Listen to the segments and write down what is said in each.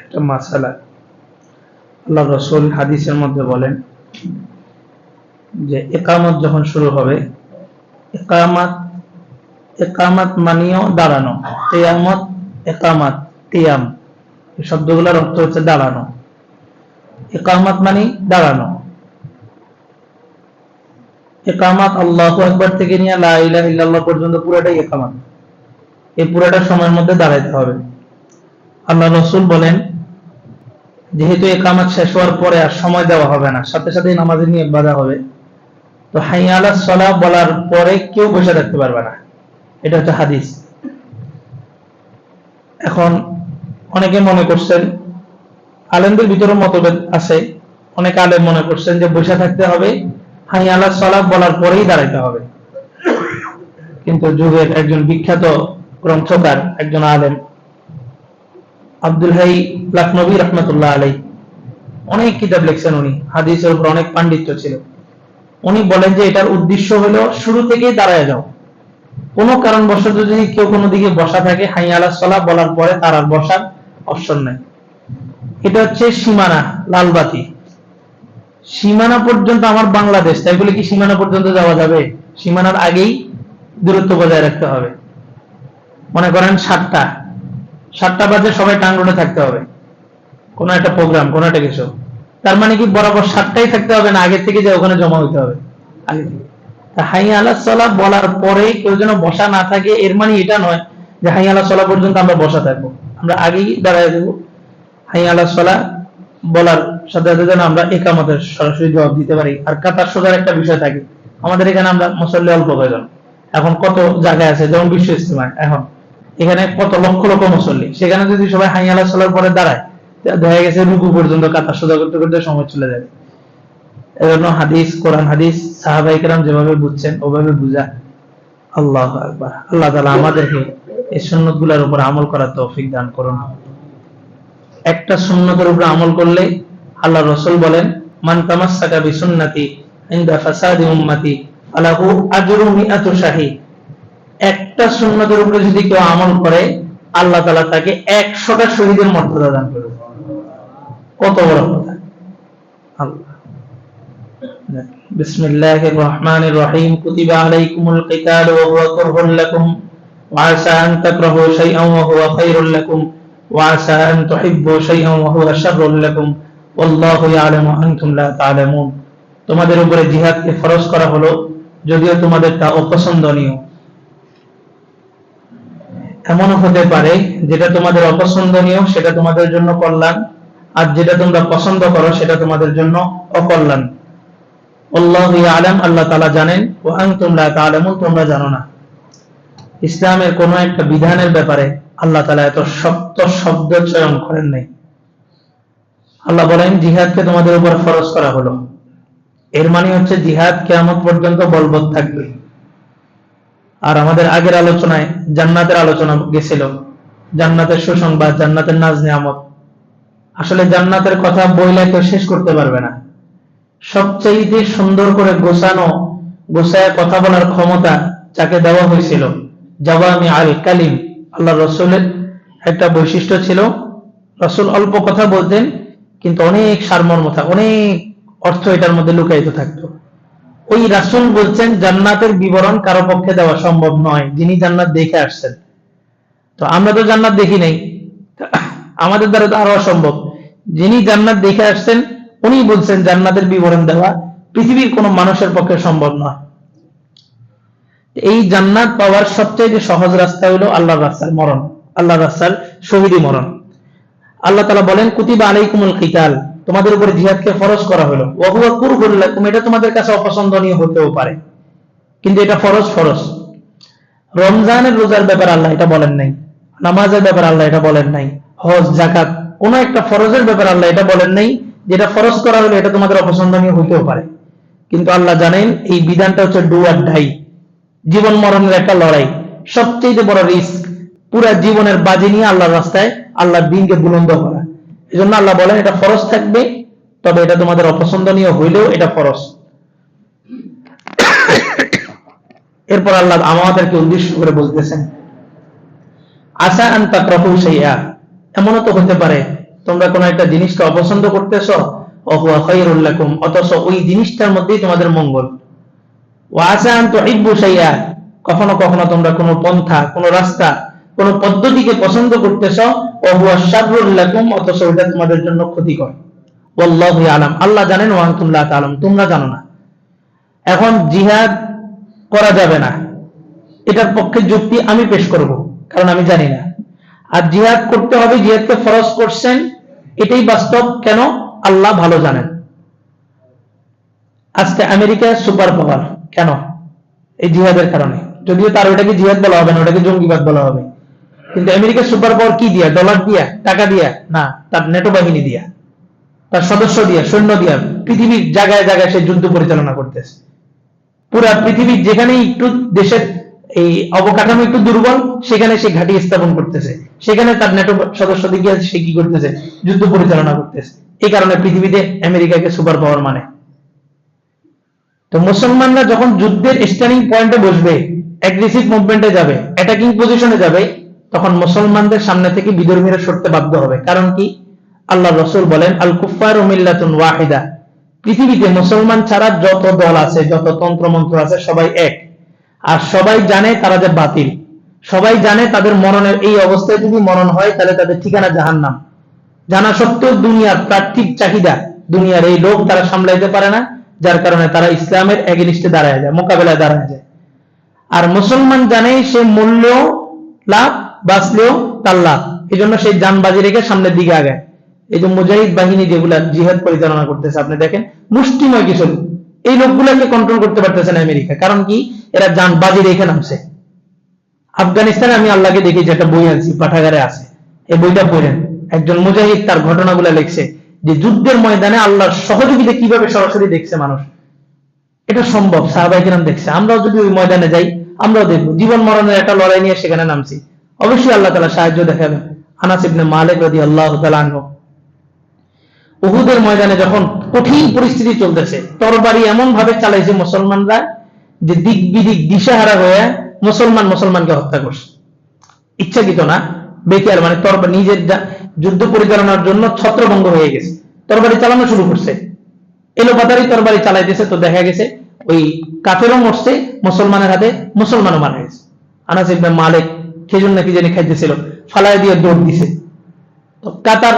একটা মাসালা। আল্লাহ রসুল হাদিসের মধ্যে বলেন যে, একামত যখন শুরু হবে, একামাত একামাত দাঁড়ানো তেয়ামত একামাত তিয়াম এই শব্দগুলোর অর্থ হচ্ছে দাঁড়ানো। একামাত মানে দাঁড়ানো। একামাত আল্লাহ একবার থেকে নিয়ে লাহ পর্যন্ত পুরোটাই একামাত। এই পুরাটা সময়ের মধ্যে দাঁড়াইতে হবে। আল্লাহ রসুল বলেন, যেহেতু একামাত শেষ হওয়ার পরে আর সময় দেওয়া হবে না, সাথে সাথে নামাজে নিয়ে বাধা হবে। তো হাইয়ালা সলা বলার পরে কেউ বসে থাকতে পারবে না। এটা হচ্ছে হাদিস। এখন অনেকে মনে করছেন, আলেমদের ভিতরে মতভেদ আছে। অনেক আলেম মনে করছেন যে বসে থাকতে হবে হাইয়ালা সলা বলার পরেই দাঁড়াইতে হবে। কিন্তু যুগের একজন বিখ্যাত গ্রন্থকার, একজন আলেম আব্দুল হাই লাখনবী রহমতুল্লাহ আলাই অনেক কিতাব লিখছেন উনি, হাদিসের উপর অনেক পাণ্ডিত্য ছিল। উনি বলেন যে এটার উদ্দেশ্য হলো শুরু থেকেই দাঁড়ায় যাও। কোনো কারণবশত যদি কেউ কোনো দিকে বসা থাকে, হাই আলা সলা বলার পরে তার আর বসার অপশন নাই। এটা হচ্ছে সীমানা, লালবাতি। সীমানা পর্যন্ত আমার বাংলাদেশ, তাই বলে কি সীমানা পর্যন্ত যাওয়া যাবে? সীমানার আগেই দূরত্ব বজায় রাখতে হবে। মনে করেন সাতটা। সাতটা বাজে সবাই টাং রোডে থাকতে হবে। কোনো একটা প্রোগ্রাম কোনো একটা কিছু। তার মানে কি বরাবর সাতটাই থাকতে হবে না? আগে থেকে যে ওখানে জমা হইতে হবে। আগে থেকে। হাই আল্লাহ সাল্লাহ বলার পরে কেউ যেন বসা না থাকে এর মানে এটা নয় যে হাই আল্লাহ সাল্লাহ পর্যন্ত আমরা বসা থাকব। আমরা আগেই দাঁড়ায় দেবো। হাই আল্লাহ সাল্লাহ বলার সাথে সাথে যেন আমরা একামতের সরাসরি জবাব দিতে পারি। আর কাতার সোজার একটা বিষয় থাকে। আমাদের এখানে আমরা মুসল্লি অল্প প্রয়োজন এখন কত জায়গায় আছে? যেমন বিশ্ব ইস্তেমায় এখন। এখানে কত লক্ষ লক্ষ মুসল্লি। সেখানে যদি সবাই হাই আল্লাহ সাল্লার পরে দাঁড়ায় দেখা গেছে রুকু পর্যন্ত কাতার সোজা করতে করতে সময় চলে যাবে। এজন্য হাদিস, কোরআন হাদিস, সাহাবাই কেরাম যেভাবে বুঝছেন, ওভাবে বুঝা। আল্লাহ আকবার। আল্লাহ তালা আমাদেরকে এই সুন্নতগুলার উপর আমল করার তৌফিক দান করুন। একটা সুন্নতের উপর আমল করলে আল্লাহ রসুল বলেন, মান তামাসসাকা বিসুন্নতি ইনদা ফাসাদি উম্মতি আলাহু আজরু মিআতু শাহীদ। একটা সুন্নতের উপরে যদি কেউ আমল করে আল্লাহ তাআলা তাকে 100টা শহীদের মর্যাদা দান করবে কত বড় কথা আল্লাহ بسم الله الرحمن الرحيم كتب عليكم القتال وهو كره لكم وعسى أن تكرهوا شيئا وهو خير لكم وعسى أن تحبوا شيئا وهو شر لكم والله يعلم وأنتم لا تعلمون তোমাদের উপরে জিহাদকে ফরজ করা হলো যদিও তোমাদের তা অপছন্দনীয় এমনও হতে পারে যেটা তোমাদের অপছন্দনীয়, সেটা তোমাদের জন্য কল্যাণ, আর যেটা তোমরা পছন্দ করো, সেটা তোমাদের জন্য অকল্যাণ। আল্লাহ আলম আল্লাহ তালা জানেন ও আনতুম লা তাআলামুন তোমরা জানো না। ইসলামের কোন একটা বিধানের ব্যাপারে আল্লাহ তালা এত শক্ত শব্দ চয়ন করেন নাই। আল্লাহ বলেন, জিহাদকে তোমাদের উপর ফরজ করা হলো। এর মানে হচ্ছে জিহাদ কেয়ামত পর্যন্ত বলবৎ থাকবে। আর আমাদের আগের আলোচনায় জান্নাতের আলোচনা গেছিল। জান্নাতের সুসংবাদ, জান্নাতের নাজ নিয়ামত। আসলে জান্নাতের কথা বইলে কেউ শেষ করতে পারবে না। সবচাইতে সুন্দর করে গোছানো, গোছায় কথা বলার ক্ষমতা যাকে দেওয়া হয়েছিল জাবামি আল কালিম, আল্লাহ রসুলের একটা বৈশিষ্ট্য ছিল, রসুল অল্প কথা বলতেন, কিন্তু অনেক সারমর্ম থাক অনেক অর্থ এটার মধ্যে লুকায়িত থাকতো। ওই রাসুল বলছেন, জান্নাতের বিবরণ কারও পক্ষে দেওয়া সম্ভব নয়, যিনি জান্নাত দেখে আসছেন। তো আমরা তো জান্নাত দেখি নাই। আমাদের দ্বারা তো আরও অসম্ভব। যিনি জান্নাত দেখে আসছেন, উনি বলছেন জান্নাতের বিবরণ দেওয়া পৃথিবীর কোন মানুষের পক্ষে সম্ভব নয় এই জান্নাত পাওয়ার সবচেয়ে সহজ রাস্তা হলো আল্লাহর রাস্তার মরণ আল্লাহ রাস্তার শহীদী মরণ। আল্লাহ তালা বলেন, কুতিবা আলাইকুমুল কিতাল তোমাদের উপরে জিহাদকে ফরজ করা হলো। ওহুয়া কুরহুল্লাকুম এটা তোমাদের কাছে অপছন্দনীয় হতেও পারে। কিন্তু এটা ফরজ ফরজ। রমজানের রোজার ব্যাপার আল্লাহ এটা বলেন নাই। নামাজের ব্যাপার আল্লাহ এটা বলেন নাই। হজ জাকাত কোন একটা ফরজের ব্যাপার আল্লাহ এটা বলেন নাই, যেটা ফরজ করা হলো এটা তোমাদের অপছন্দনীয় হইতেও পারে। কিন্তু আল্লাহ জানেন, এই বিধানটা হচ্ছে ডু আর ডাই। জীবন মরণের একটা লড়াই। সবচেয়ে বড় রিস্ক, পুরা জীবনের বাজি নিয়ে আল্লাহর রাস্তায় আল্লাহর দিনকে বুলন্দ করা। এই জন্য আল্লাহ বলেন, এটা ফরজ থাকবে, তবে এটা তোমাদের অপছন্দনীয় হইলেও এটা ফরজ। এরপর আল্লাহ আমাদেরকে উদ্দেশ্য করে বলতেছেন, আশা আন তাকরাহু শাইআ। এমনও তো হতে পারে, তোমরা কোনো একটা জিনিসকে অপছন্দ করতেছ অহুয়া অথচ ওই জিনিসটার মধ্যেই তোমাদের মঙ্গল। ওয়াসান তো ইব্বু সাইয়া কখনো কখনো তোমরা কোনো পন্থা, কোনো রাস্তা কোনো পদ্ধতিকে পছন্দ করতেছ অহুয়া শাররুল লাকুম, অথচ ওটা তোমাদের জন্য ক্ষতিকর। ওয়াল্লাহু আলাম আল্লাহ জানেন, ওয়া আনতুম লা তাআলাম তোমরা জানো না। এখন জিহাদ করা যাবে না। এটার পক্ষে যুক্তি আমি পেশ করব, কারণ আমি জানি না। আর জিহাদ করতে হবে, জিহাদকে ফরজ করছেন, এটাই বাস্তব। কেন? আল্লাহ ভালো জানেন। আজকে আমেরিকা সুপার পাওয়ার। কেন? এই জিহাদের কারণে। যদিও তার ওটাকে জিহাদ বলা হবে না ওটাকে জঙ্গিবাদ বলা হবে। কিন্তু আমেরিকা সুপার পাওয়ার কি দিয়া? ডলার দিয়া? টাকা দিয়া? না, তার নেটো বাহিনী দিয়া। তার সদস্য দিয়া, সৈন্য দিয়া। পৃথিবীর জায়গায় জায়গায় সে যুদ্ধ পরিচালনা করতেছে। পুরা পৃথিবীর যেখানে একটু দেশের এই অবকাঠামো একটু দুর্বল, সেখানে সে ঘাঁটি স্থাপন করতেছে। সেখানে তার নেটো সদস্য দিকে সে কি করতেছে? যুদ্ধ পরিচালনা করতেছে। এই কারণে পৃথিবীতে আমেরিকাকে সুপার পাওয়ার মানে। তো মুসলমানরা যখন যুদ্ধের স্ট্যান্ডিং পয়েন্টে বসবে অ্যাগ্রেসিভ মুভমেন্টে যাবে অ্যাটাকিং পজিশনে যাবে তখন মুসলমানদের সামনে থেকে বিধর্মীরা সরতে বাধ্য হবে। কারণ কি? আল্লাহ রসুল বলেন আল কুফার ওয়াহিদা। পৃথিবীতে মুসলমান ছাড়া যত দল আছে, যত তন্ত্রমন্ত্র আছে, সবাই এক। আর সবাই জানে তারা যে বাতিল। সবাই জানে তাদের মরণের এই অবস্থায় যদি মরণ হয়, তাহলে তাদের ঠিকানা জাহান্নাম। জানা সত্ত্বেও দুনিয়ার প্রার্থিক চাহিদা, দুনিয়ার এই লোক তারা সামলাইতে পারে না, যার কারণে তারা ইসলামের এগেনিস্টে দাঁড়ায় যায়, মোকাবেলায় দাঁড়ায় যায়। আর মুসলমান জানে সে মূল্য লাভ বাঁচলেও তার লাভ এই জন্য সেই যানবাজি রেখে সামনের দিকে আগায় এই যে মুজাহিদ বাহিনী যেগুলা জিহাদ পরিচালনা করতেছে, আপনি দেখেন, মুষ্টিময় কিছু এই লোকগুলাকে কন্ট্রোল করতে পারতেছে না আমেরিকা। কারণ কি? এরা যানবাজি রেখে নামছে। আফগানিস্তানে আমি আল্লাহকে দেখি যে একটা বই আনছি পাঠাগারে আছে। এই বইটা পড়েন। একজন মুজাহিদ তার ঘটনাগুলো লিখছে যে যুদ্ধের ময়দানে আল্লাহর সহযোগিতা কীভাবে সরাসরি দেখছে মানুষ। এটা সম্ভব সাহাবাই দেখছে। আমরাও যদি ওই ময়দানে যাই, আমরাও দেখব। জীবন মরণের একটা লড়াই নিয়ে সেখানে নামছি। অবশ্যই আল্লাহ তালা সাহায্য দেখাবেন আনাস ইবনে মালিক রাদি আল্লাহ তাআলা উহুদের ময়দানে যখন কঠিন পরিস্থিতি চলতেছে, তরবারি এমন ভাবে চালাইছে মুসলমানরা যে দিক বিদিক দিশাহারা হয়ে মুসলমান মুসলমানকে হত্যা করছে। ইচ্ছাকৃত না বেকার মানে তরবারি নিজের যুদ্ধ পরিচালনার জন্য ছত্রভঙ্গ হয়ে গেছে। তরবারি চালানো শুরু করছে। এলোপাতারি তরবারি চালাইতেছে তো দেখা গেছে, ওই কাফেরও মরছে, মুসলমানের হাতে মুসলমানও মারা গেছে। আনাস ইবনে মালিক খেজুর নাকি জানি খাইতেছিল। ফালায় দিয়ে দৌড় দিছে। তো কাতার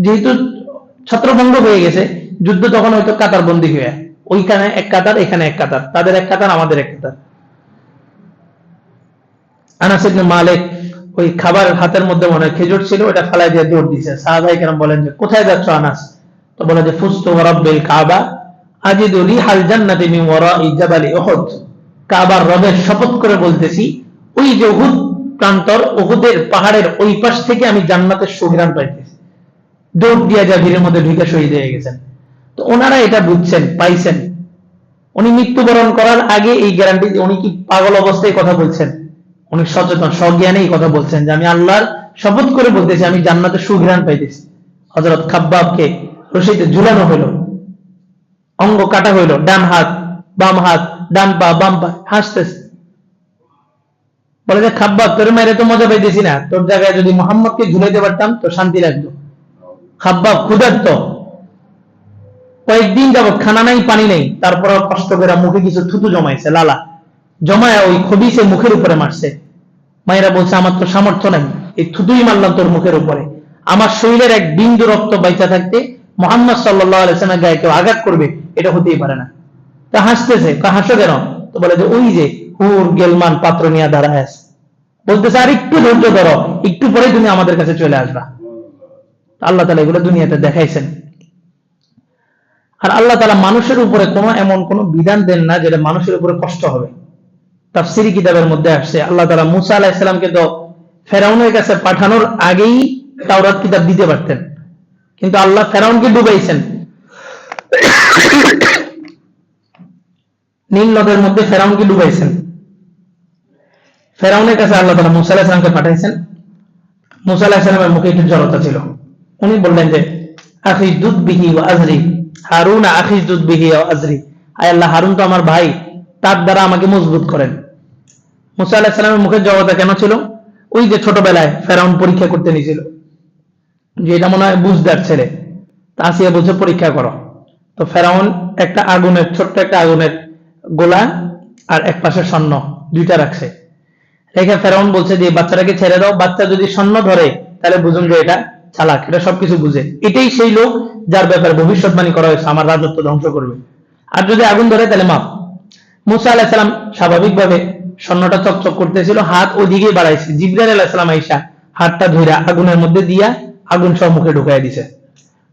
যেহেতু ছত্রভঙ্গ হয়ে গেছে, যুদ্ধ তখন হয়তো কাতার বন্দী হয়ে। ওইখানে এক কাতার, এখানে এক কাতার। তাদের এক কাতার, আমাদের এক কাতার। আনাস মালিক ওই খাবার হাতের মধ্যে মনে হয় খেজুর ছিল ওটা ফালাই দিয়ে দৌড় দিছে। সাহাবাই কেরাম বলেন যে, কোথায় যাচ্ছ আনাস? তো বলে যে, ফুস্তু রাব্বিল কাবা, আজিদু রিহাল জান্নাতি মিন ওয়ারাই জাবালি উহুদ। কাবার রবের শপথ করে বলতেছি, ওই যে উহুদ প্রান্তর উহুদের পাহাড়ের ওই পাশ থেকে আমি জান্নাতের সুঘ্রাণ পাইতেছি। দৌড় দিয়া ভিড়ের মধ্যে ঢুকে শহীদ হয়ে গেছেন। তো ওনারা এটা বুঝছেন, পাইছেন। উনি মৃত্যুবরণ করার আগে এই গ্যারান্টি উনি কি পাগল অবস্থায় কথা বলছেন? উনি সচেতন সজ্ঞানে এই কথা বলছেন যে আমি আল্লাহর শপথ করে বলতেছি, আমি জান্নাতের সুঘ্রাণ পাইতেছি। হজরত খাব্বাবকে রশিতে ঝুলানো হলো অঙ্গ কাটা হইল, ডান হাত, বাম হাত, ডান পা, বাম পা, হাসতেছে। বলে যে, খাব্বাব, তোর মায়ের তো মজা পাইতেছি না। তোর জায়গায় যদি মোহাম্মদকে ঝুলাইতে পারতাম তো শান্তি লাগতো। খাব্বাব, ক্ষুধার্ত। কয়েকদিন যাবত খানা নাই, পানি নেই। তারপর কষ্ট করে মুখে কিছু থুতু জমাইছে, লালা। জমায় ওই খবিসে মুখের উপরে মারছে। মায়েরা বলছে, আমার তো সামর্থ্য নাই। এই থুতুই মারলাম তোর মুখের উপরে। আমার শরীরের এক বিন্দু রক্ত বাইচা থাকতে মোহাম্মদ সাল্লাহ গায়ে কেউ আঘাত করবে, এটা হতেই পারে না। তা হাসতেছে। তা হাসো কেন? তো বলে যে, ওই যে হুর গেলমান, পাত্র নিয়ে দাঁড়ায় আছে বলতেছে, আর একটু ধৈর্য ধরো, একটু পরে তুমি আমাদের কাছে চলে আসবা। আল্লাহ তালা এগুলো দুনিয়াতে দেখাইছেন। আর আল্লাহ তালা মানুষের উপরে কোনো এমন কোনো বিধান দেন না যেটা মানুষের উপরে কষ্ট হবে। তাফসিরি কিতাবের মধ্যে আসছে, আল্লাহ তালা মুসা আলাহ ইসলামকে তো ফেরাউনের কাছে পাঠানোর আগেই তাওরাত কিতাব দিতে পারতেন। কিন্তু আল্লাহ ফেরাউনকে ডুবাইছেন। নীল নদের মধ্যে ফেরাউনকে ডুবাইছেন। ফেরাউনের কাছে আল্লাহ তালা মুসা আলাহ ইসলামকে পাঠাইছেন। মুসা আলাহ ইসলামের মুখে একটু জড়তা ছিল। উনি বললেন যে আখিস দুধ বিহি ও আজরি। হারুন আখিস দুধ বিহি ও আজরি। আয় আল্লাহ, হারুন তো আমার ভাই, তার দ্বারা আমাকে মজবুত করেন। মুসা আলাহ সালামের মুখে জড়তা কেন ছিল? ওই যে ছোটবেলায় ফেরাউন পরীক্ষা করতে নিয়েছিল। যে এটা মনে হয় বুঝদার ছেলে, তা আসিয়া বলছে, পরীক্ষা করো। তো ফেরাউন একটা আগুনের, ছোট্ট একটা আগুনের গোলা আর এক পাশে স্বর্ণ, দুইটা রাখছে। রেখে ফেরাউন বলছে যে, বাচ্চাটাকে ছেড়ে দাও, বাচ্চা যদি স্বর্ণ ধরে, তাহলে বুঝুন যে এটা চালাক, এটা সবকিছু বুঝে। এটাই সেই লোক যার ব্যাপারে ভবিষ্যৎবাণী করা হয়েছে, আমার রাজত্ব ধ্বংস করবে। আর যদি আগুন ধরে, তাহলে মাপ মুসা আলাহিসাল্লাম স্বাভাবিকভাবে স্বর্ণটা চকচক করতেছিল, হাত ওদিকেই বাড়াইছে। জিব্রাইল আলাহিসাল্লাম আইসা হাতটা ধইরা আগুনের মধ্যে দিয়া আগুন সব মুখে ঢুকাই দিছে।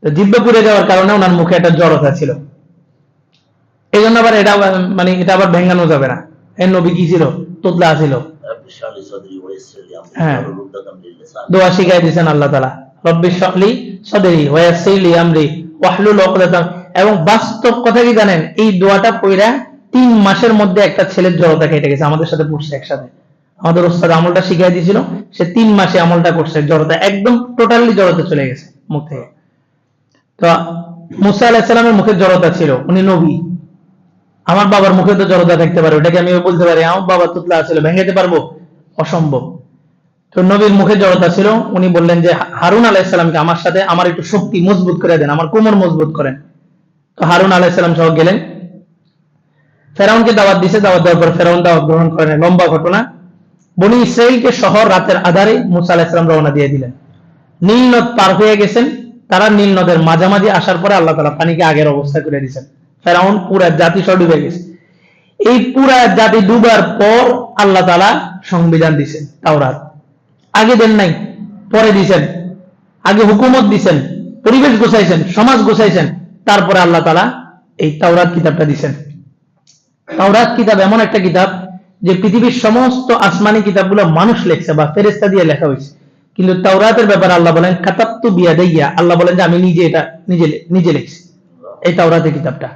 তো জিব্বা পুড়ে যাওয়ার কারণে ওনার মুখে একটা জড়তা ছিল এই জন্য আবার এটা মানে এটা আবার ভেঙ্গানো যাবে না। এর নবী কি ছিল? তোতলা ছিল। হ্যাঁ। দোয়া শিখাই দিয়েছেন আল্লাহ তালা রব্বি সদরি ওয়াসিলি আমরি ওয়াহলুল উকদাতাম এবং বাস্তব কথা কি জানেন? এই দোয়াটা পড়া তিন মাসের মধ্যে একটা ছেলের জড়তা কেটে গেছে আমাদের সাথে পড়ছে একসাথে। আমাদের ওস্তাদ আমলটা শিখাই দিয়েছিল সে তিন মাসে আমলটা করছে জড়তা একদম টোটালি জড়তা চলে গেছে মুখ থেকে। তো মুসা আলাহিসের মুখে জড়তা ছিল উনি নবী। আমার বাবার মুখে তো জড়তা থাকতে পারে ওটাকে আমি বলতে পারি আমার বাবা তুতলা ছিল ভেঙেতে পারব? অসম্ভব। তো নবীর মুখে জড়তা ছিল, উনি বললেন যে, হারুন আলাইসালামকে আমার সাথে আমার একটু শক্তি মজবুত করে দেন, আমার কোমর মজবুত করেন। তো হারুন আলাইসালাম সহ গেলেন। ফেরাউনকে দাওয়াত দিছে, দাওয়াত দেওয়ার পর ফেরাউন দাওয়াত গ্রহণ করেন লম্বা ঘটনা। বনি ইসরায়েলকে শহর রাতের আধারে মুসা আলাইসালাম রওনা দিয়ে দিলেন। নীল নদ পার হয়ে গেছেন। তারা নীল নদের মাঝামাঝি আসার পরে আল্লাহ তালা পানিকে আগের অবস্থা করে দিয়েছেন। ফেরাউন পুরা জাতি সহ ডুবে গেছে। এই পুরা জাতি ডুবার পর আল্লাহ তালা সংবিধান দিছেন, তাওরাত। আগে দেন নাই, পরে দিছেন। আগে হুকুমত দিছেন, পরিবেশ গোছাইছেন, সমাজ গোছাইছেন, তারপরে আল্লাহ তালা এই তাওরাত কিতাবটা দিছেন। তাওরাত কিতাব এমন একটা কিতাব যে পৃথিবীর সমস্ত আসমানি কিতাবগুলো মানুষ লেখছে বা ফেরেস্তা দিয়ে লেখা হয়েছে কিন্তু তাওরাতের ব্যাপারে আল্লাহ বলেন খাতাত্তু বিয়া দেইয়া আল্লাহ বলেন যে, আমি নিজে এটা, নিজে নিজে লিখছি। এই তাওরাতের কিতাবটা।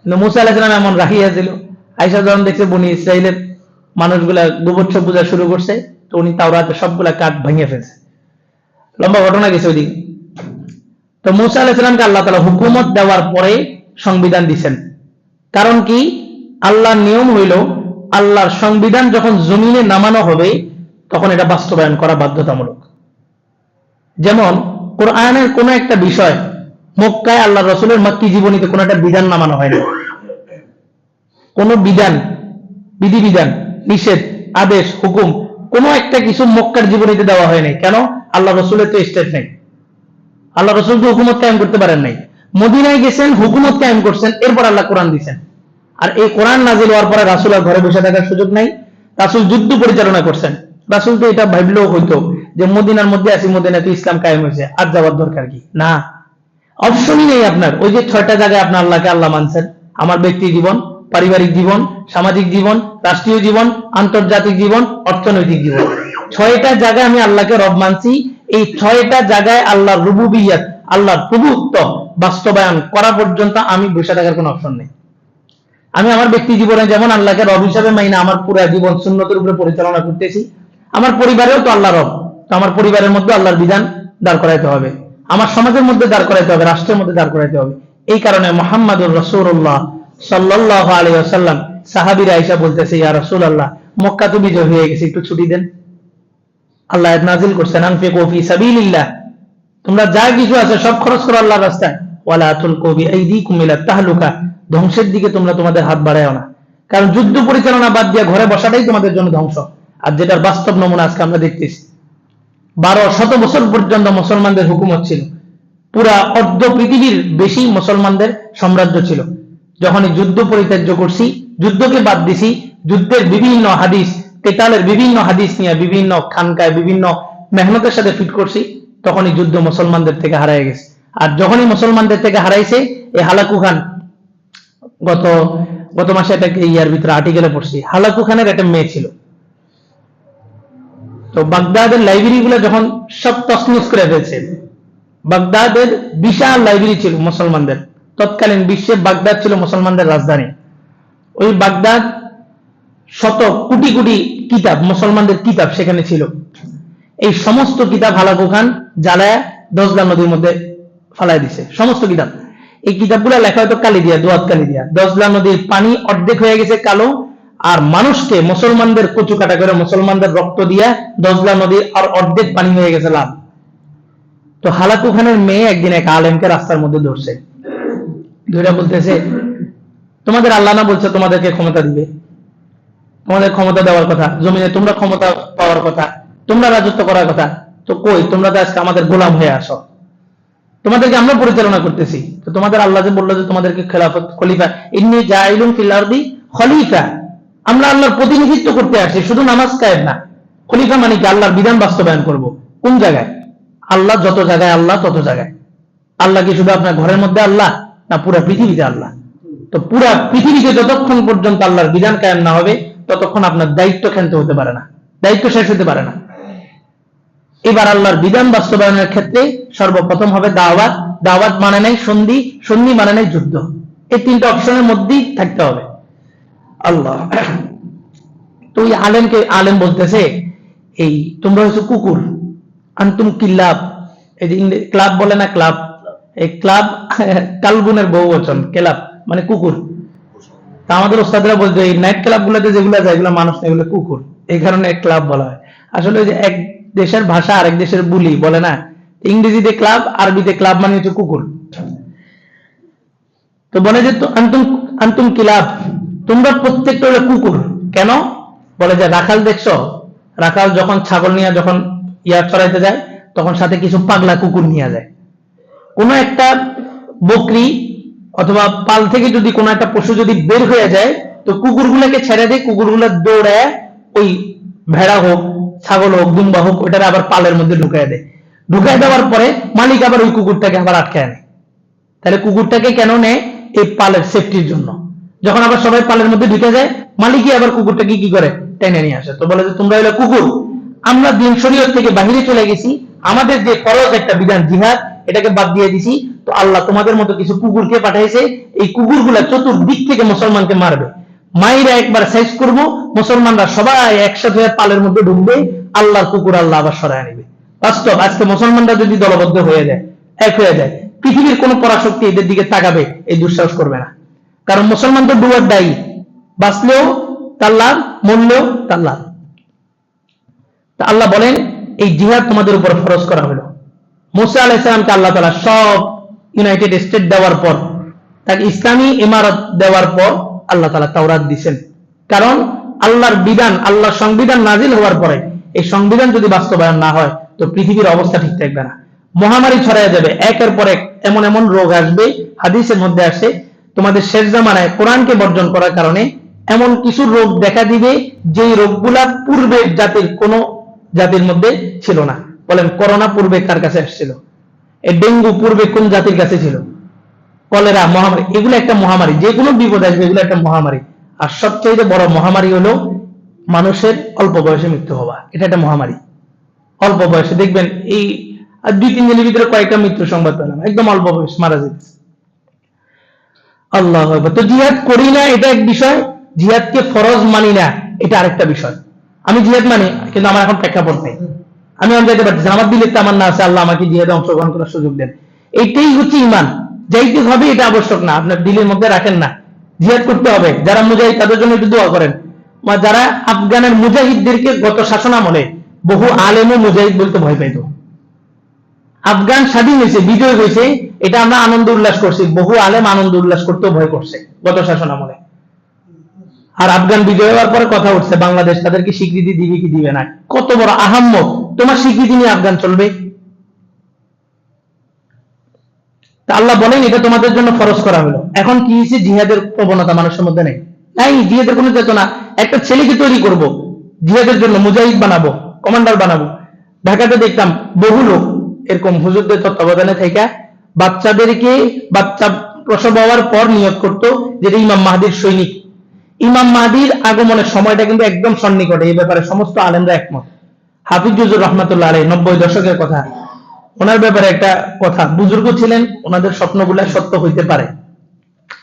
কিন্তু মুসা আলাহিসাম এমন রাখিয়াছিল আইসা যখন দেখছে বনি ইসরায়েলের মানুষগুলা গোবৎস পূজা শুরু করছে, তো উনি তাওরাতে সবগুলা কাঠ ভেঙে ফেলছে। লম্বা ঘটনা গেছে ওইদিকে। তো মুসা আলাহিসামকে আল্লাহ তালা হুকুমত দেওয়ার পরে সংবিধান দিছেন। কারণ কি? আল্লাহর নিয়ম হইল, আল্লাহর সংবিধান যখন জমিনে নামানো হবে, তখন এটা বাস্তবায়ন করা বাধ্যতামূলক। যেমন, কোরআনের কোন একটা বিষয় মক্কায় আল্লাহ রসুলের মাক্কি জীবনীতে কোন একটা বিধান নামানো হয় না। কোন বিধান, বিধিবিধান, নিষেধ, আদেশ, হুকুম, কোন একটা কিছু মক্কার জীবনীতে দেওয়া হয় নাই। কেন? আল্লাহ রসুলের তো স্টেট নেই। আল্লাহ রসুল তো হুকুমত কায়েম করতে পারেন নাই। মদিনায় গেছেন, হুকুমত কায়েম করছেন, এরপর আল্লাহ কোরআন দিছেন। আর এই কোরআন নাজিল হওয়ার পরে রাসুল আর ঘরে বসে থাকার সুযোগ নাই। রাসুল যুদ্ধ পরিচালনা করছেন। রাসুল তো এটা ভাবলেও হইতো যে মদিনার মধ্যে আছি, মদিনাতে ইসলাম কায়েম হয়েছে, আর যাওয়ার দরকার কি? না। অপশনই নেই আপনার। ওই যে ছয়টা জায়গায় আপনার আল্লাহকে আল্লাহ মানছেন, আমার ব্যক্তি জীবন পারিবারিক জীবন, সামাজিক জীবন, রাষ্ট্রীয় জীবন, আন্তর্জাতিক জীবন, অর্থনৈতিক জীবন। ছয়টা জায়গায় আমি আল্লাহকে রব মানছি। এই ছয়টা জায়গায় আল্লাহর রুবুবিয়াত, আল্লাহর প্রভুত্ব বাস্তবায়ন করা পর্যন্ত আমি বসে থাকার কোনো অপশন নেই। আমি আমার ব্যক্তি জীবনে যেমন আল্লাহকে রব হিসাবে মাইনা আমার পুরো জীবন সুন্নতের উপরে পরিচালনা করতেছি। আমার পরিবারেও তো আল্লাহ রব। তো আমার পরিবারের মধ্যে আল্লাহর বিধান দাঁড় করাইতে হবে। আমার সমাজের মধ্যে দাঁড় করাইতে হবে, রাষ্ট্রের মধ্যে দাঁড় করাইতে হবে। এই কারণে মোহাম্মদুর রসুল্লাহ সাল্লাহ আলী আসাল্লাম সাহাবিরা আইসা বলতেছে, ইয়া রসুল আল্লাহ মক্কা তো বিজয় হয়ে গেছে, একটু ছুটি দেন। আল্লাহ নাজিল করছেন, আনফিকু ফি সাবিলিল্লাহ, তোমরা যা কিছু আছে সব খরচ করো আল্লাহর রাস্তায়। ওয়ালা তুলকু বিআইদিকুম ইলা তাহলুকা, ধ্বংসের দিকে তোমরা তোমাদের হাত বাড়ায়ও না। কারণ যুদ্ধ পরিচালনা বাদ দিয়ে ঘরে বসাটাই তোমাদের জন্য ধ্বংস। আর যেটার বাস্তব নমুনা আজকে আমরা দেখতেছি। বারো শত বছর পর্যন্ত মুসলমানদের হুকুমত ছিল, পুরা অর্ধ পৃথিবীর বেশি মুসলমানদের সাম্রাজ্য ছিল। যখন যুদ্ধ পরিত্যাজ্য করছি, যুদ্ধকে বাদ দিছি, যুদ্ধের বিভিন্ন হাদিস, কেতালের বিভিন্ন হাদিস নিয়ে বিভিন্ন খানকায় বিভিন্ন মেহনতের সাথে ফিট করছি, তখনই যুদ্ধ মুসলমানদের থেকে হারাই গেছে। আর যখনই মুসলমানদের থেকে হারাইছে, এই হালাকু খান, গত গত মাসে একটা ইয়ার ভিতরে আর্টিকেলে পড়ছি, হালাকু খানের একটা মেয়ে ছিল। তো বাগদাদের লাইব্রেরি গুলো যখন সব তসনস করে ফেলছে, বাগদাদের বিশাল লাইব্রেরি ছিল মুসলমানদের। তৎকালীন বিশ্বে বাগদাদ ছিল মুসলমানদের রাজধানী। ওই বাগদাদ শত কোটি কোটি কিতাব, মুসলমানদের কিতাব সেখানে ছিল। এই সমস্ত কিতাব হালাকু খান জ্বালায় দশগা নদীর মধ্যে ফালাই দিছে। সমস্ত কিতাব। এই কিতাবগুলো লেখা হয়তো কালি দিয়া, দোয়াত কালি দিয়া। দশলা নদীর পানি অর্ধেক হয়ে গেছে কালো, আর মানুষকে, মুসলমানদের কচু কাটা করে মুসলমানদের রক্ত দিয়া দশলা নদীর আর অর্ধেক পানি হয়ে গেছে লাল। তো হালাকু খানের মেয়ে একদিন এক আলেমকে রাস্তার মধ্যে ধরছে। ধরে বলতেছে, তোমাদের আল্লাহ না বলছে তোমাদেরকে ক্ষমতা দিবে। তোমাদের ক্ষমতা দেওয়ার কথা, জমিনে তোমরা ক্ষমতা পাওয়ার কথা, তোমরা রাজত্ব করার কথা। তো কই, তোমরা তো আজকে আমাদের গোলাম হয়ে আসো। তোমাদেরকে আমরা পরিচালনা করতেছি। তো তোমাদের আল্লাহ যে বলল যে তোমাদেরকে খেলাফত খলিফা, ইন্নি জাইলুম ফিল আরদি খলিফা। আমরা আল্লাহর প্রতিনিধিত্ব করতে আসি শুধু নামাজ কায়েম না। খলিফা মানে কি? আল্লাহর বিধান বাস্তবায়ন করব। কোন জায়গায়? আল্লাহ যত জায়গায়, আল্লাহ তত জায়গায়। আল্লাহ কি শুধু আপনার ঘরের মধ্যে আল্লাহ? না, পুরা পৃথিবীতে আল্লাহ। তো পুরা পৃথিবীতে যতক্ষণ পর্যন্ত আল্লাহর বিধান কায়েম না হবে, ততক্ষণ আপনার দায়িত্ব খেলতে হতে পারে না। দায়িত্ব শেষ হতে পারে না। এবার আল্লাহর বিধান বাস্তবায়নের ক্ষেত্রে সর্বপ্রথম হবে দাওয়াত। দাওয়াত মানে নেই সন্ধি সন্ধি মানে নেই যুদ্ধ। এই তিনটা অপশনের মধ্যেই থাকতে হবে। আল্লাহ। তো ওই আলেমকে, আলেম বলতেছে, এই, তোমরা হচ্ছে কুকুর। আন্তুম কিল্লাব। এই যে ক্লাব বলে না, ক্লাব? এই ক্লাব কালগুনের বহু বচন, ক্লাব মানে কুকুর। তা আমাদের ওস্তাদরা বলছে এই নাইট ক্লাব গুলোতে যেগুলো যায়, এগুলো মানুষ না এগুলো কুকুর। এই কারণে ক্লাব বলা হয়। আসলে যে এক দেশের ভাষা, আরেক দেশের বুলি বলে না? ইংরেজিতে ক্লাব, আরবিতে ক্লাব মানে হচ্ছে কুকুর। তো বলে যে আন্তুম আন্তুম কিলাব, তোমরা প্রত্যেকটা হলো কুকুর। কেন? বলে যে, রাখাল দেখছ? রাখাল যখন ছাগল নিয়ে যখন ইয়া চড়াইতে যায়, তখন সাথে কিছু পাগলা কুকুর নিয়ে যায়। কোনো একটা বকরি অথবা পাল থেকে যদি কোনো একটা পশু যদি বের হয়ে যায়, তো কুকুরগুলোকে ছেড়ে দিয়ে কুকুরগুলো দৌড়ায় ওই ভেড়া হোক, ছাগল হোক, দুম্বা হোক ওটারে আবার পালের মধ্যে ঢুকায় দেয়। ঢুকায় দেওয়ার পরে মালিক আবার ওই কুকুরটাকে আবার আটকায় নেয়। তাহলে কুকুরটাকে কেন নেয়? এই পালের সেফটির জন্য। যখন আবার সবাই পালের মধ্যে ঢুকে যায়, মালিকই আবার কুকুরটাকে কি করে? টেনে নিয়ে আসে। তো বলে যে, তোমরা হলো কুকুর, আমরা দিন শরীয়ত থেকে বাহিরে চলে গেছি। আমাদের যে ফরজ একটা বিধান, জিহাদ এটাকে বাদ দিয়ে দিছি। তো আল্লাহ তোমাদের মতো কিছু কুকুরকে পাঠাইছে। এই কুকুরগুলা চতুর্দিক থেকে মুসলমানকে মারবে। মাইরা একবার সাইজ করব, মুসলমানরা সবাই একসাথে পালের মধ্যে ঢুকবে আল্লাহর কুকুর আল্লাহ আবার সরায় নিবে বাস্তব, আজকে মুসলমানরা যদি দলবদ্ধ হয়ে যায়, এক হয়ে যায়, পৃথিবীর কোন পরাশক্তি এদের দিকে তাকাবে, এই দুঃসাহস করবে না। কারণ মুসলমান তো ডুয়ার দায়ী। বাঁচলেও তার লাভ, মরলেও তার লাভ। তা আল্লাহ বলেন, এই জিহাদ তোমাদের উপর ফরজ করা হলো। মুসা আলাইসালামকে আল্লাহ তালা সব ইউনাইটেড স্টেট দেওয়ার পর তাকে ইসলামী ইমারত দেওয়ার পর আল্লাহ তালা তাওরাত দিছেন কারণ আল্লাহর বিধান, আল্লাহর সংবিধান নাজিল হওয়ার পরে এই সংবিধান যদি বাস্তবায়ন না হয়, তো পৃথিবীর অবস্থা ঠিক থাকবে না। মহামারী ছড়ায় যাবে, একের পর এক এমন এমন রোগ আসবে, হাদিসের মধ্যে আসে, তোমাদের শেষ জামানায় কোরআনকে বর্জন করার কারণে এমন কিছু রোগ দেখা দিবে, যেই রোগগুলা পূর্বের জাতির কোনো জাতির মধ্যে ছিল না। বলেন, করোনা পূর্বে কার কাছে আসছিল এই ডেঙ্গু পূর্বে কোন জাতির কাছে ছিল? কলেরা, মহামারী, এগুলো একটা মহামারী, যে কোনো বিপদ আসবে, এগুলো একটা মহামারী। আর সবচেয়ে বড় মহামারী হলো মানুষের অল্প বয়সে মৃত্যু হওয়া। এটা একটা মহামারী। অল্প বয়সে, দেখবেন, এই দুই, তিন দিনের ভিতরে কয়েকটা মৃত্যু সংবাদ পেলাম, একদম অল্প বয়স মারা যেতেছে। আল্লাহ তো জিহাদ করি না, এটা এক বিষয়। জিহাদকে ফরজ মানি না, এটা আরেকটা বিষয়। আমি জিহাদ মানি, কিন্তু আমার এখন প্রেক্ষাপট নেই। আমি অন্য যাইতে পারতেছি আমার দিলে আমার না আছে, আল্লাহ আমাকে জিহাদে অংশগ্রহণ করার সুযোগ দেন। এইটাই হচ্ছে ইমান যাইতে হবে, এটা আবশ্যক না। আপনার দিলের মধ্যে রাখেন না। জিহাদ করতে হবে। যারা মুজাহিদ, তাদের জন্য একটু দোয়া করেন। যারা আফগানের মুজাহিদদেরকে গত শাসন আমলে বহু আলেমও মুজাহিদ বলতে ভয় পাইত। আফগান স্বাধীন হয়েছে, বিজয় হয়েছে, এটা আমরা আনন্দ উল্লাস করছি। বহু আলেম আনন্দ উল্লাস করতেও ভয় করছে গত শাসন আমলে। আর আফগান বিজয় হওয়ার পরে কথা উঠছে, বাংলাদেশ তাদেরকে স্বীকৃতি দিবে কি দিবে না? কত বড় আহাম্মক। তোমার স্বীকৃতি নিয়ে আফগান চলবে। তা আল্লাহ বলেন, এটা তোমাদের জন্য ফরজ করা হলো। এখন কি হয়েছে? জিহাদের প্রবণতা মানুষের মধ্যে নেই। নাই, জিহাদের কোনো চেতনা। একটা ছেলেকে তৈরি করব, জিহাদের জন্য মুজাহিদ বানাবো, কমান্ডার বানাবো। ঢাকাতে দেখতাম বহু লোক এরকম হুজুরদের তত্ত্বাবধানে থেকে বাচ্চাদেরকে বাচ্চা প্রসব হওয়ার পর নিয়োগ করতো, যেটা ইমাম মাহাদির সৈনিক। ইমাম মাহাদির আগমনের সময়টা কিন্তু একদম সন্নিকটে, এই ব্যাপারে সমস্ত আলেমরা একমত। হাফিজুজুর রহমতুল্লাহ আলী নব্বই দশকের কথা। ওনার ব্যাপারে একটা কথা। বুজুর্গ ছিলেন, ওনাদের স্বপ্নগুলা সত্য হইতে পারে।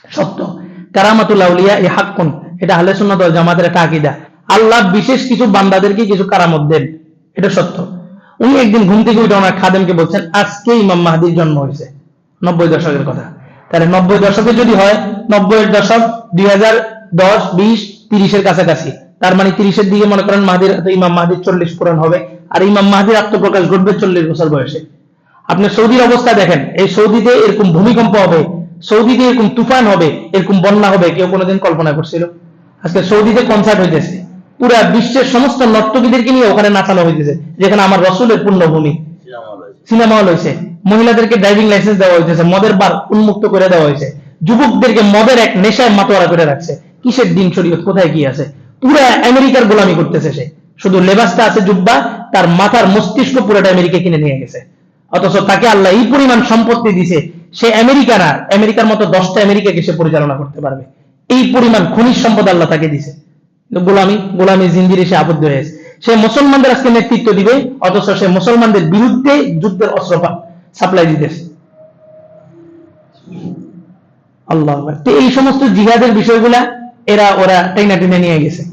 সত্য। কারামাতুল্লাহ উলিয়া এই হাক্কুন। এটা আহলে সুন্নাত জামাতের একটা আকীদা। আল্লাহ বিশেষ কিছু বান্দাদেরকে কিছু কারামত দেন। এটা সত্য। উনি একদিন ঘুম থেকে উঠে ওনার খাদেমকে বলছেন, আজকে ইমাম মাহাদির জন্ম হয়েছে। নব্বই দশকের কথা। তাহলে নব্বই দশকে যদি হয়, নব্বই দশক দুই হাজার দশ, বিশ, তিরিশের কাছাকাছি। তার মানে তিরিশের দিকে মনে করেন মাহাদির ইমাম মাহাদির চল্লিশ পূরণ হবে। আর ইমাম মাহাদির আত্মপ্রকাশ ঘটবে চল্লিশ বছর বয়সে। আপনি সৌদির অবস্থা দেখেন, এই সৌদিতে এরকম ভূমিকম্প হবে, সৌদিতে এরকম তুফান হবে, এরকম বন্যা হবে, কেউ কোনোদিন কল্পনা করছিল। আজকে সৌদিতে কনসার্ট হইতেছে। পুরা বিশ্বের সমস্ত নর্তকীদেরকে নিয়ে ওখানে নাচানো হইতেছে, যেখানে আমার রসুলের পূর্ণভূমি। সিনেমা হল হয়েছে মহিলাদেরকে ড্রাইভিং লাইসেন্স দেওয়া হয়েছে মদের বার উন্মুক্ত করে দেওয়া হয়েছে যুবকদেরকে মদের এক নেশায় মাতোয়ারা করে রাখছে। কিসের দিন শরীয়ত, কোথায় কি আছে? পুরো আমেরিকার গোলামি করতেছে সে। শুধু লেবাসটা আছে জুব্বা, তার মাথার মস্তিষ্ক পুরোটা আমেরিকা কিনে নিয়ে গেছে। অথচ তাকে আল্লাহ এই পরিমাণ সম্পত্তি দিছে, সে আমেরিকা না, আমেরিকার মতো দশটা আমেরিকাকে সে পরিচালনা করতে পারবে। এই পরিমাণ খনিজ সম্পদ আল্লাহ তাকে দিছে। গোলামি গোলামি জিন্দিরে সে আবদ্ধ হয়েছে সে মুসলমানদের আজকে নেতৃত্ব দিবে, অথচ সে মুসলমানদের বিরুদ্ধে যুদ্ধের অস্ত্র সাপ্লাই দিতেছে। আল্লাহ এই সমস্ত জিহাদের বিষয়গুলা এরা ওরা টেনে টেনে নিয়ে গেছে।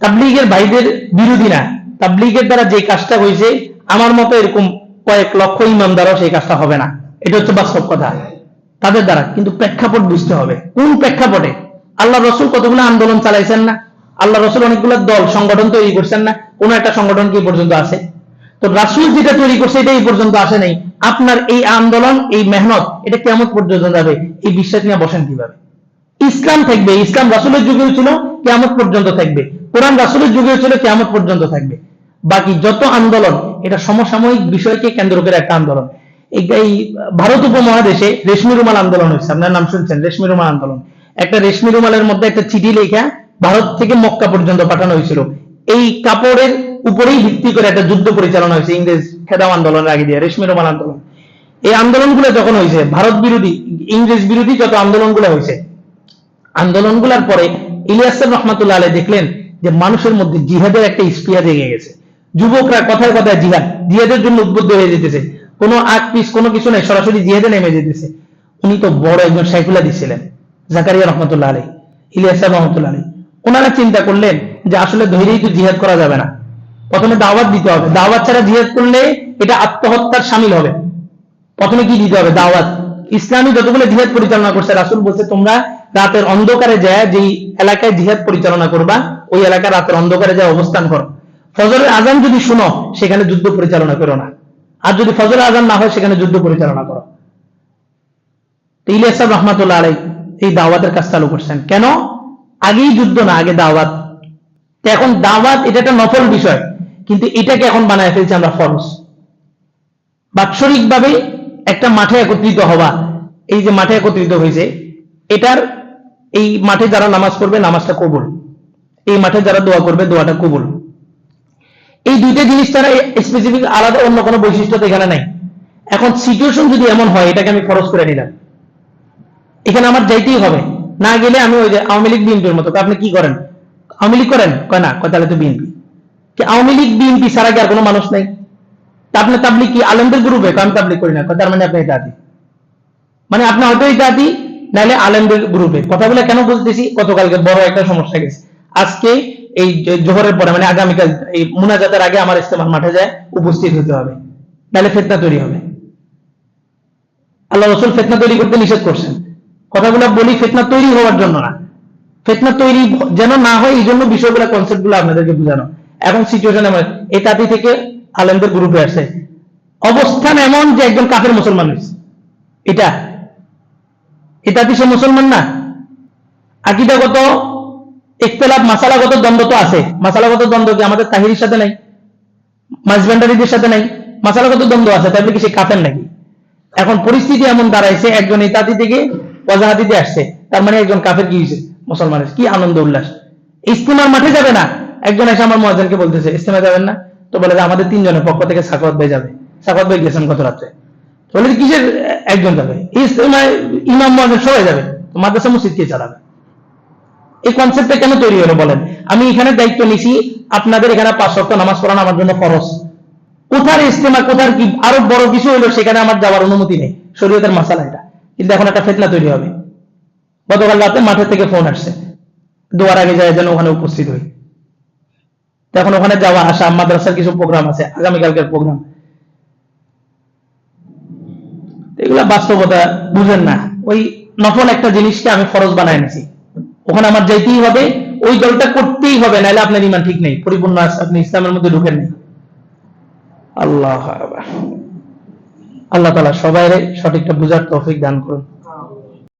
তাবলিগের ভাইদের বিরোধী না। তাবলিগের দ্বারা যে কাজটা হয়েছে, আমার মতো এরকম কয়েক লক্ষ ইমাম দ্বারাও সেই কাজটা হবে না। এটা হচ্ছে বাস্তব কথা। তাদের দ্বারা। কিন্তু প্রেক্ষাপট বুঝতে হবে। কোন প্রেক্ষাপটে? আল্লাহ রসুল কতগুলো আন্দোলন চালাইছেন না? আল্লাহ রসুল অনেকগুলো দল, সংগঠন তৈরি করছেন না? কোন একটা সংগঠন কি পর্যন্ত আছে? তো রাসুল যেটা তৈরি করছে, এটা এই পর্যন্ত আসে নাই। আপনার এই আন্দোলন, এই মেহনত, এটা কেমন পর্যন্ত যাবে? এই বিশ্বাস নিয়ে বসেন কীভাবে? ইসলাম থাকবে, ইসলাম রাসুলের যুগেও ছিল কেমন পর্যন্ত থাকবে। কোরআন রাসুলের যুগেও ছিল কেমন পর্যন্ত থাকবে। বাকি যত আন্দোলন, এটা সমসাময়িক বিষয়কে কেন্দ্র করে একটা আন্দোলন। এই ভারত উপমহাদেশে রেশমি রুমাল আন্দোলন হয়েছে, আপনার নাম শুনছেন? রেশমি রুমাল আন্দোলন। একটা রেশমি রুমালের মধ্যে একটা চিঠি লেখা ভারত থেকে মক্কা পর্যন্ত পাঠানো হয়েছিল। এই কাপড়ের উপরেই ভিত্তি করে একটা যুদ্ধ পরিচালনা হয়েছে, ইংরেজ খেদাও আন্দোলনের আগে দিয়ে, রেশমি রুমাল আন্দোলন। এই আন্দোলনগুলো যখন হয়েছে, ভারত বিরোধী, ইংরেজ বিরোধী যত আন্দোলনগুলো হয়েছে আন্দোলনগুলোর পরে ইলিয়াসের রহমাতুল্লাহ আলী দেখলেন যে মানুষের মধ্যে জিহাদের একটা স্পিয়া জেগে গেছে। যুবকরা কথায় কথায় জিহাদ, জিহাদের জন্য উদ্বুদ্ধ হয়ে যেতেছে। কোনো আগ পিস, কোনো কিছু নাই, সরাসরি জিহাদে নেমে যেতেছে। উনি তো বড় একজন সাইকুলা দিছিলেন, জাকারিয়া রহমতুল্লাহ আলী ইলিয়াস রহমতুল্লাহ আলী ওনারা চিন্তা করলেন যে আসলে ধৈর্যই তো জিহাদ করা যাবে না। প্রথমে দাওয়াত দিতে হবে। দাওয়াত ছাড়া জিহাদ করলে এটা আত্মহত্যার সামিল হবে। প্রথমে কি দিতে হবে? দাওয়াত। ইসলামী যতগুলো জিহাদ পরিচালনা করছে, রাসুল বলছে, তোমরা রাতের অন্ধকারে যায়, যেই এলাকায় জিহাদ পরিচালনা করবা, ওই এলাকায় রাতের অন্ধকারে যায় অবস্থান করো। ফজরের আজান যদি শুনো, সেখানে যুদ্ধ পরিচালনা করো না। আর যদি ফজরের আজান না হয়, সেখানে যুদ্ধ পরিচালনা করো। ইলিয়াস রহমাতুল্লাহ আলাই এই দাওয়াতের কাজ চালু করছেন। কেন? আগেই যুদ্ধ না, আগে দাওয়াত। এখন দাওয়াত, এটা একটা নফল বিষয়, কিন্তু এটাকে এখন বানায় ফেলছি আমরা ফরজ। বাৎসরিক ভাবে একটা মাঠে একত্রিত হওয়া, এই যে মাঠে একত্রিত হয়েছে এটার এই মাঠে যারা নামাজ পড়বে, নামাজটা কবুল। এই মাঠে যারা দোয়া করবে, দোয়াটা কবুল। এই দুইটা জিনিস ছাড়া স্পেসিফিক আলাদা অন্য কোনো বৈশিষ্ট্য এখানে নাই। এখন সিচুয়েশন যদি এমন হয়, এটাকে আমি খরচ করে নিলাম। এখানে আমার যাইতেই হবে। না গেলে আমি ওই যে আওয়ামী লীগ বিএনপির মতো আপনি কি করেন? আওয়ামী লীগ করেন? কয় না, কয় তাহলে তো বিএনপি। আওয়ামী লীগ, বিএনপি ছাড়া কি আর কোনো মানুষ নেই? তা আপনি তাবলিক কি আলেমদের গ্রুপে আমি তাবলিক করি না তার মানে আপনি এটা মানে আপনি হয়তো এটা নাহলে আলেমদের গ্রুপে কথাগুলো কেন বলতেছি? গতকালকে বড় একটা সমস্যা গেছে। আজকে এই জোহরের পরে মানে আগামীকাল এই মুনাজাতের আগে আমার ইস্তেমার মাঠে যায়, উপস্থিত হতে হবে। তাহলে ফেতনা তৈরি হবে। আল্লাহ রসুল ফেতনা তৈরি করতে নিষেধ করছেন। কথাগুলো বলি ফেতনা তৈরি হওয়ার জন্য না। ফেতনা তৈরি যেন না হয়, এই জন্য বিষয়গুলো কনসেপ্টগুলো আপনাদেরকে বোঝানো। এখন সিচুয়েশন এমন, এই তাঁতি থেকে আলেমদের গ্রুপে আসছে অবস্থান এমন যে একজন কাফের মুসলমান হয়েছে। এটা এটা সে মুসলমান না? আকিদাগত ইখতলাফ, মাসালাগত দ্বন্দ্ব তো আছে। মাসালাগত দ্বন্দ্ব কি আমাদের তাহিরির সাথে নাই? মাঝবান্ডারিদের সাথে নাই? মাসালাগত দ্বন্দ্ব আছে, তাহলে কি সে কাফের নাকি? এখন পরিস্থিতি এমন দাঁড়াইছে, একজন ইতাতি থেকে ওয়াজাহাতিতে আসছে, তার মানে একজন কাফের কি হয়েছে মুসলমানের। কি আনন্দ, উল্লাস। ইস্তেমার মাঠে যাবে না। একজন এসে আমার মহাজনকে বলতেছে ইস্তেমা যাবেন না? তো বলে যে আমাদের তিনজনের পক্ষ থেকে সাকওয়াত ভাই যাবে। সাকওয়াত ভাই গেছেন গত রাত্রে। তো বলে যে কিসের একজন যাবে? ইমাম মহাজন সবাই যাবে। মাদ্রাসা মসজিদ কে চালাবে? এই কনসেপ্টটা কেন তৈরি হলো বলেন? আমি এখানে দায়িত্ব নিছি, আপনাদের এখানে পাঁচ সপ্তাহ নামাজ পড়ানো আমার জন্য খরচ কোথার ইস্তেমা, কোথার কি? আরও বড় কিছু হলো সেখানে আমার যাওয়ার অনুমতি নেই। শরীয়তের মাসালা এটা। কিন্তু এখন একটা ফেতনা তৈরি হবে। গতকাল রাতে মাঠে থেকে ফোন আসছে। দোয়ার আগে যায় যেন ওখানে উপস্থিত হই। তখন ওখানে যাওয়া আসা মাদ্রাসার কিছু প্রোগ্রাম আছে। আগামীকালকের প্রোগ্রাম এগুলা বাস্তবতা বুঝেন না। ওই নফল একটা জিনিসকে আমি ফরজ বানায় নিছি ওখানে আমার যাইতেই হবে, ওই দলটা করতেই হবে, নাহলে আপনার ইমান ঠিক নেই। পরিপূর্ণ আপনি ইসলামের মধ্যে ঢুকেন নেই আল্লাহ আল্লাহ তালা সবাই সঠিকটা বুঝার তফিক দান করুন।